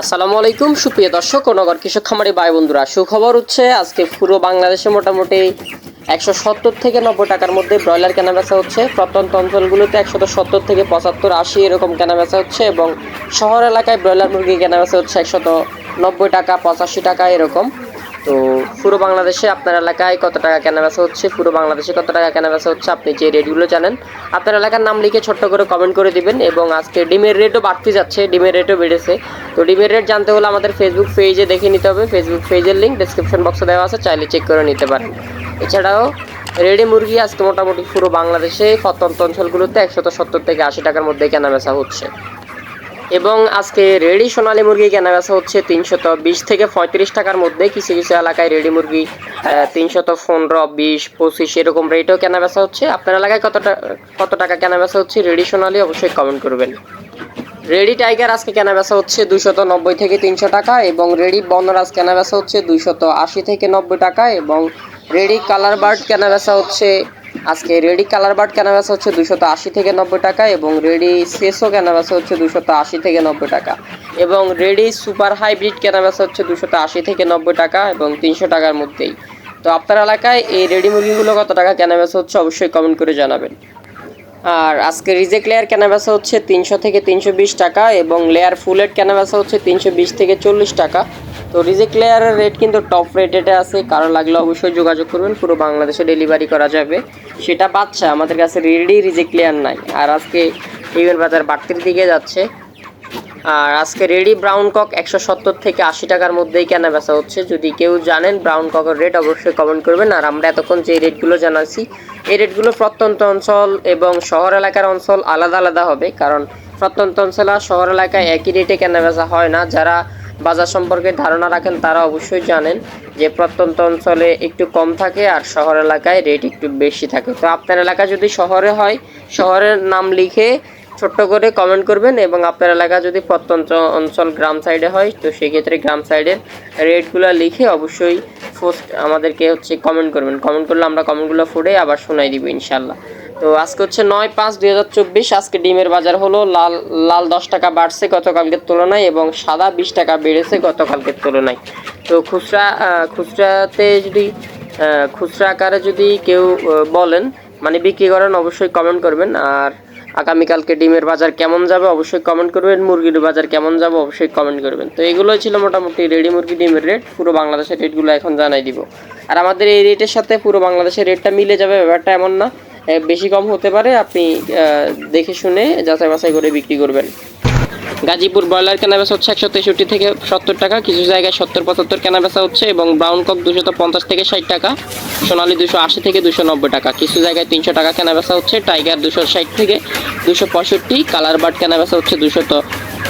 আসসালামু আলাইকুম, সুপ্রিয় দর্শক ও নগর কৃষক খামারি ভাই বন্ধুরা। সুখবর হচ্ছে, আজকে পুরো বাংলাদেশে মোটামুটি একশো সত্তর থেকে নব্বই টাকার মধ্যে ব্রয়লার কেনা বেচা হচ্ছে। প্রত্যন্ত অঞ্চলগুলোতে একশো সত্তর থেকে পঁচাত্তর, আশি এরকম কেনা বেচা হচ্ছে এবং শহর এলাকায় ব্রয়লার মুরগি কেনা বেচা হচ্ছে একশত নব্বই টাকা, পঁচাশি টাকা এরকম। তো পুরো বাংলাদেশে আপনার এলাকায় কত টাকা কেনা বেচা হচ্ছে? পুরো বাংলাদেশে কত টাকা কেনা বেচা হচ্ছে আপনি যে রেটগুলো জানেন। আপনার এলাকার নাম লিখে ছোট্ট করে কমেন্ট করে দিবেন এবং আজকে ডিমের রেটও বাড়তে যাচ্ছে, ডিমের রেটও বেড়েছে। তো ডিমের রেট জানতে হলে আমাদের ফেসবুক পেজে দেখে নিতে হবে। ফেসবুক পেজের লিঙ্ক ডিসক্রিপশন বক্সে দেওয়া আছে, চাইলে চেক করে নিতে পারেন। এছাড়াও রেডি মুরগি আজকে মোটামুটি পুরো বাংলাদেশে প্রত্যন্ত অঞ্চলগুলোতে একশত সত্তর থেকে আশি টাকার মধ্যে কেনা বেচা হচ্ছে। এবং আজকে রেডি সোনালী মুরগি কেনা বেচা হচ্ছে তিনশত বিশ থেকে পঁয়ত্রিশ টাকার মধ্যে। কিছু কিছু এলাকায় রেডি মুরগি তিনশত পনেরো, বিশ, পঁচিশ এরকম রেটেও কেনা বেচা হচ্ছে। আপনার এলাকায় কত টা- কত টাকা কেনা বেচা হচ্ছে? রেডি সোনালী অবশ্যই কমেন্ট করবেন। রেডি টাইগার আজকে কেনা বেচা হচ্ছে দুশত নব্বই থেকে তিনশো টাকা এবং রেডি বনরাজ কেনা বেচা হচ্ছে দুশত আশি থেকে নব্বই টাকা এবং রেডি কালার বার্ড কেনা বেচা হচ্ছে আজকে রেডি কালার বার্ড কেনা হচ্ছে দুশত আশি থেকে নব্বই টাকা এবং রেডি সেসও কেনা হচ্ছে দুশত আশি থেকে নব্বই টাকা। এবং রেডি সুপার হাইব্রিড কেনা হচ্ছে দুশত আশি থেকে নব্বই টাকা এবং তিনশো টাকার মধ্যেই। তো আপনার এলাকায় এই রেডি মুরগিগুলো কত টাকা কেনা হচ্ছে অবশ্যই কমেন্ট করে জানাবেন। আর আজকে রিজেক্ট লেয়ার কেনাবেচা হচ্ছে তিনশো থেকে তিনশো বিশ টাকা এবং লেয়ার ফুলেট কেনাবেচা হচ্ছে তিনশো বিশ থেকে চল্লিশ টাকা। তো রিজেক্ট লেয়ারের রেট কিন্তু টপ রেটেডে আছে, কারও লাগলে অবশ্যই যোগাযোগ করবেন, পুরো বাংলাদেশে ডেলিভারি করা যাবে। সেটা বাচ্চা আমাদের কাছে রেডি রিজেক্ট লেয়ার নাই। আর আজকে ইভেন বাজার বাড়তির দিকে যাচ্ছে। আর আজকে রেডি ব্রাউন কক একশো সত্তর থেকে আশি টাকার মধ্যেই কেনা বেচা হচ্ছে। যদি কেউ জানেন ব্রাউন ককের রেট অবশ্যই কমেন্ট করবেন। আর আমরা এতক্ষণ যে রেটগুলো জানাচ্ছি, এই রেটগুলো প্রত্যন্ত অঞ্চল এবং শহর এলাকার অঞ্চল আলাদা আলাদা হবে। কারণ প্রত্যন্ত অঞ্চল আর শহর এলাকায় একই রেটে কেনা বেচা হয় না। যারা বাজার সম্পর্কে ধারণা রাখেন, তারা অবশ্যই জানেন যে প্রত্যন্ত অঞ্চলে একটু কম থাকে আর শহর এলাকায় রেট একটু বেশি থাকে। তো আপনার এলাকা যদি শহরে হয়, শহরের নাম লিখে ছোট্ট করে কমেন্ট করবেন এবং আপনার এলাকা যদি প্রত্যন্ত অঞ্চল গ্রাম সাইডে হয়, তো সেক্ষেত্রে গ্রাম সাইডের রেটগুলো লিখে অবশ্যই পোস্ট আমাদেরকে হচ্ছে কমেন্ট করবেন। কমেন্ট করলে আমরা কমেন্টগুলো পড়ে আবার শোনাই দিব ইনশাল্লাহ। তো আজকে হচ্ছে নয় পাঁচ দুই হাজার চব্বিশ, আজকে ডিমের বাজার হলো লাল লাল দশ টাকা বাড়ছে গতকালকের তুলনায় এবং সাদা বিশ টাকা বেড়েছে গতকালকের তুলনায়। তো খুচরা খুচরাতে যদি খুচরা আকারে যদি কেউ বলেন মানে বিক্রি করেন অবশ্যই কমেন্ট করবেন। আর আগামীকালকে ডিমের বাজার কেমন যাবে অবশ্যই কমেন্ট করবেন, মুরগির বাজার কেমন যাবে অবশ্যই কমেন্ট করবেন। তো এগুলোই ছিল মোটামুটি রেডি মুরগি, ডিমের রেট পুরো বাংলাদেশের রেটগুলো এখন জানাই দিব। আর আমাদের এই রেটের সাথে পুরো বাংলাদেশের রেটটা মিলে যাবে, ব্যাপারটা এমন না। বেশি কম হতে পারে, আপনি দেখে শুনে যাচাই বাছাই করে বিক্রি করবেন। গাজীপুর ব্রয়লার কেনা বেচা হচ্ছে একশো তেষট্টি থেকে সত্তর টাকা, কিছু জায়গায় সত্তর পঁচাত্তর কেনা বেচা হচ্ছে এবং ব্রাউন কক দুশো পঞ্চাশ থেকে ষাট টাকা, সোনালি দুশো আশি থেকে দুশো নব্বই টাকা, কিছু জায়গায় তিনশো টাকা কেনা বেচা হচ্ছে, টাইগার দুশো ষাট থেকে দুশো পঁয়ষট্টি, কালার বার্ড কেনা বেচা হচ্ছে দুশত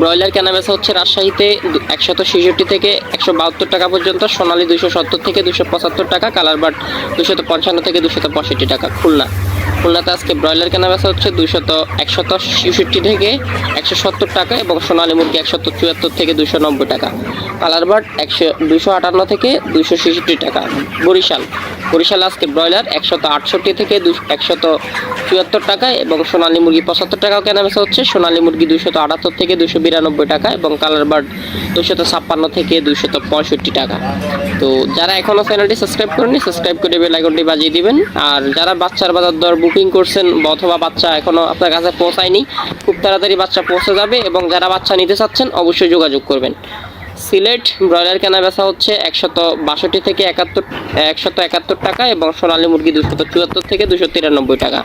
ব্রয়লার কেনা বেচা হচ্ছে রাজশাহীতে একশত ছেষট্টি থেকে একশো বাহাত্তর টাকা পর্যন্ত, সোনালী দুশো সত্তর থেকে দুশো পঁচাত্তর টাকা কালার বাট দুশত পঞ্চান্ন থেকে দুশত পঁয়ষট্টি টাকা, খুলনা। খুলনাতে আজকে ব্রয়লার কেনা বেচা হচ্ছে দুশত একশত ছেষট্টি থেকে একশো সত্তর টাকা এবং সোনালী মুরগি একশত চুয়াত্তর থেকে দুশো নব্বই টাকা। কালার বাট একশো দুশো আটান্ন থেকে দুশো ছেষট্টি টাকা। বরিশাল বরিশাল আজকে ব্রয়লার একশত আটষট্টি থেকে দুশো একশত চুয়াত্তর টাকা এবং সোনালী মুরগি পঁচাত্তর টাকাও কেনা বেচা হচ্ছে। সোনালী মুরগি দুশত আটাত্তর থেকে দুশো বিরানব্বই টাকা এবং কালার বার্ড দুশত ছাপ্পান্ন থেকে দুশত পঁয়ষট্টি টাকা। তো যারা এখনও চ্যানেলটি সাবস্ক্রাইব করেনি সাবস্ক্রাইব করে বেল আইকনটি বাজিয়ে দিবেন। আর যারা বাচ্চার বাজার দর বুকিং করছেন অথবা বাচ্চা এখনও আপনার কাছে পৌঁছায়নি, খুব তাড়াতাড়ি বাচ্চা পৌঁছে যাবে এবং যারা বাচ্চা নিতে চাচ্ছেন অবশ্যই যোগাযোগ করবেন। সিলেট ব্রয়লার কেনা বেচা হচ্ছে একশত বাষট্টি থেকে একাত্তর, একশত একাত্তর টাকা এবং সোনালী মুরগি দুশত চুয়াত্তর থেকে দুশো তিরানব্বই টাকা।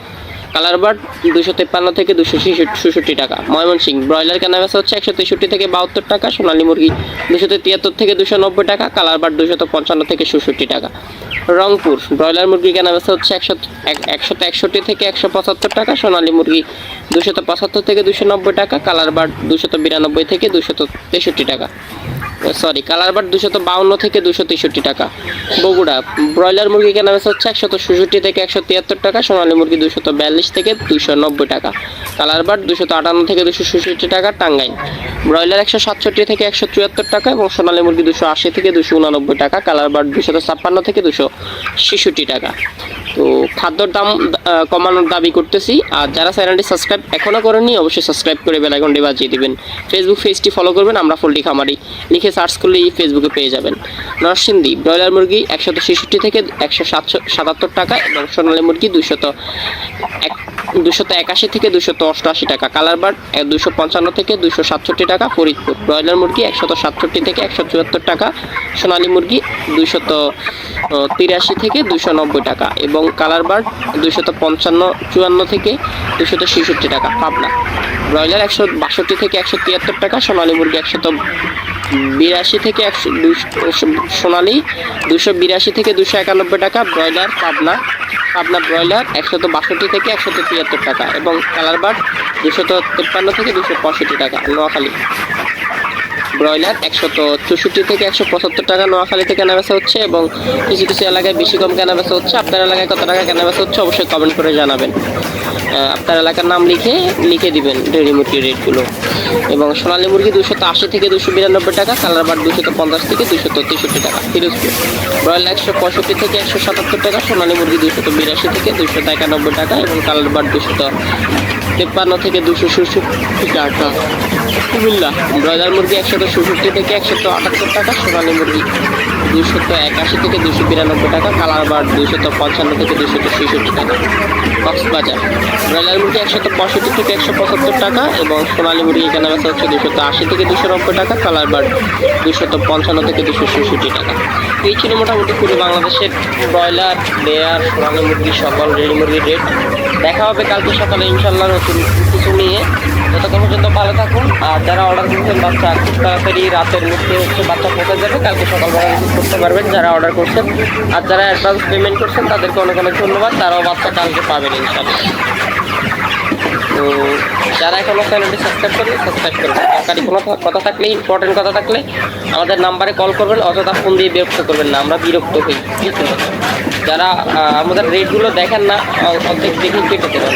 কালার বার্ড দুশো তেপ্পান্ন থেকে দুশো ছেষট্টি টাকা। ময়মনসিং ব্রয়লার কেনা বেচা হচ্ছে একশো তেষট্টি থেকে বাহাত্তর টাকা, সোনালী মুরগি দুশো তিয়াত্তর থেকে দুশো নব্বই টাকা, কালার বার্ড দুশত পঞ্চান্ন থেকে ষষট্টি টাকা। রংপুর। ব্রয়লার মুরগি কেনা বেচা হচ্ছে একশো একশো একষট্টি থেকে একশো পঁচাত্তর টাকা, সোনালী মুরগি দুশত পঁচাত্তর থেকে দুশো নব্বই টাকা, কালার বার্ড দুশত বিরানব্বই থেকে দুশত তেষট্টি টাকা। সরি কালার বাট দুশত বাউন্ন থেকে দুশো তেষট্টি টাকা। বগুড়া, ব্রয়লার মুরগি কেনা বেচা হচ্ছে একশত ষষট্টি থেকে একশো তিয়াত্তর টাকা, সোনালী মুরগি দুশত বিয়াল্লিশ থেকে দুশো নব্বই টাকা। কালার বাট দুশত আটান্ন থেকে দুশো ষষট্টি টাকা, টাঙ্গাইল। ব্রয়লার একশো সাতষট্টি থেকে একশো চুয়াত্তর টাকা এবং সোনালী মুরগি দুশো আশি থেকে দুশো উনানব্বই টাকা কালার বাট দুশত ছাপ্পান্ন থেকে দুশো ছেষট্টি টাকা। তো খাদ্যর দাম কমানোর দাবি করতেছি, আর যারা চ্যানেলটি সাবস্ক্রাইব এখনও করেননি, অবশ্যই সাবস্ক্রাইব করে বেল আইকনটি বাজিয়ে দিবেন। ফেসবুক পেজটি ফলো করবেন, আমরা ফুলটি খামারি। লিখে সার্চ করলেই ফেসবুকে পেয়ে যাবেন। নরসিংদী, ব্রয়লার মুরগি একশত ছেষট্টি থেকে একশো সাতশো সাতাত্তর টাকা এবং সোনালী মুরগি দুশত এক দুশত একাশি থেকে দুশত অষ্টআশি টাকা। কালার বার্ড দুশো পঞ্চান্ন থেকে দুশো সাতষট্টি টাকা। ফরিদপুর, ব্রয়লার মুরগি একশত সাতষট্টি থেকে একশো চুয়াত্তর টাকা। সোনালী মুরগি দুশত তিরাশি থেকে দুশো নব্বই টাকা এবং কালার বার্ড দুশত পঞ্চান্ন, চুয়ান্ন থেকে দুশত ছেষট্টি টাকা। পাবনা, ব্রয়লার একশো বাষট্টি থেকে একশো তিয়াত্তর টাকা, সোনালী মুরগি একশত বিরাশি থেকে একশো সোনালী দুশো বিরাশি থেকে দুশো একানব্বই টাকা ব্রয়লার, পাবনা পাবনা ব্রয়লার, একশত বাষট্টি থেকে একশত তিয়াত্তর টাকা এবং কালার বার্ড দুশত তিপ্পান্ন থেকে দুশো পঁয়ষট্টি টাকা, নোয়াখালী। ব্রয়লার একশত চৌষট্টি থেকে একশো পঁচাত্তর টাকা নোয়াখালীতে কেনা বেচা হচ্ছে এবং কিছু কিছু এলাকায় বেশি কম কেনা বেচা হচ্ছে। আপনার এলাকায় কত টাকা কেনা বেচা হচ্ছে অবশ্যই কমেন্ট করে জানাবেন। আপনার এলাকার নাম লিখে লিখে দিবেন ডেরি মুরগির রেটগুলো এবং সোনালী মুরগি দুশত আশি থেকে দুশো বিরানব্বই টাকা, কালার বার দুশত পঞ্চাশ থেকে দুশত তেষট্টি টাকা, ফিরোজপুর। ব্রয়লার একশো পঁয়ষট্টি থেকে একশো সাতাত্তর টাকা, সোনালী মুরগি দুশত বিরাশি থেকে দুশত একানব্বই টাকা এবং কালার বার দুশত তেপ্পান্ন থেকে দুশো ষষট্টি টাকা। কুমিল্লা, ব্রয়লার মুরগি একশত ষষট্টি থেকে একশত আটাত্তর টাকা, সোনালী মুরগি দুশত একাশি থেকে দুশো বিরানব্বই টাকা, কালার বার দুশত পঞ্চান্ন থেকে দুশত ছেষট্টি টাকা। কক্সবাজার, ব্রয়লার মুরগি একশত পঁয়ষট্টি থেকে একশো পঁচাত্তর টাকা এবং সোনালী মুরগি কেনা বেচা হচ্ছে দুশত আশি থেকে দুশো নব্বই টাকা, কালার বার দুশত পঞ্চান্ন থেকে দুশো ছেষট্টি টাকা। এই ছিল মোটামুটি পুরো বাংলাদেশের ব্রয়লার লেয়ার সোনালী মুরগি, সকল রেডি মুরগির রেট। দেখা হবে কালকে সকালে ইনশাল্লাহ নতুন কিছু নিয়ে। ততক্ষণ পর্যন্ত ভালো থাকুন। আর যারা অর্ডার করছেন, বাচ্চা খুব তাড়াতাড়ি রাতের মধ্যে হচ্ছে বাচ্চা পৌঁছে যাবে। কালকে সকালবেলা রিসিভ করতে পারবেন যারা অর্ডার করছেন। আর যারা অ্যাডভান্স পেমেন্ট করছেন, তাদেরকে অনেক অনেক ধন্যবাদ। তারাও বাচ্চা কালকে পাবেন ইনশাল্লাহ তো যারা এখনও চ্যানেলটি সাবস্ক্রাইব করবেন সাবস্ক্রাইব করবেন। দরকারি কোনো কথা থাকলে ইম্পর্টেন্ট কথা থাকলে আমাদের নাম্বারে কল করবেন, অযথা ফোন দিয়ে বিরক্ত করবেন না। আমরা বিরক্ত হই? যারা আমাদের রেটগুলো দেখেন না অর্ধেক দেখে কেটে দেবেন।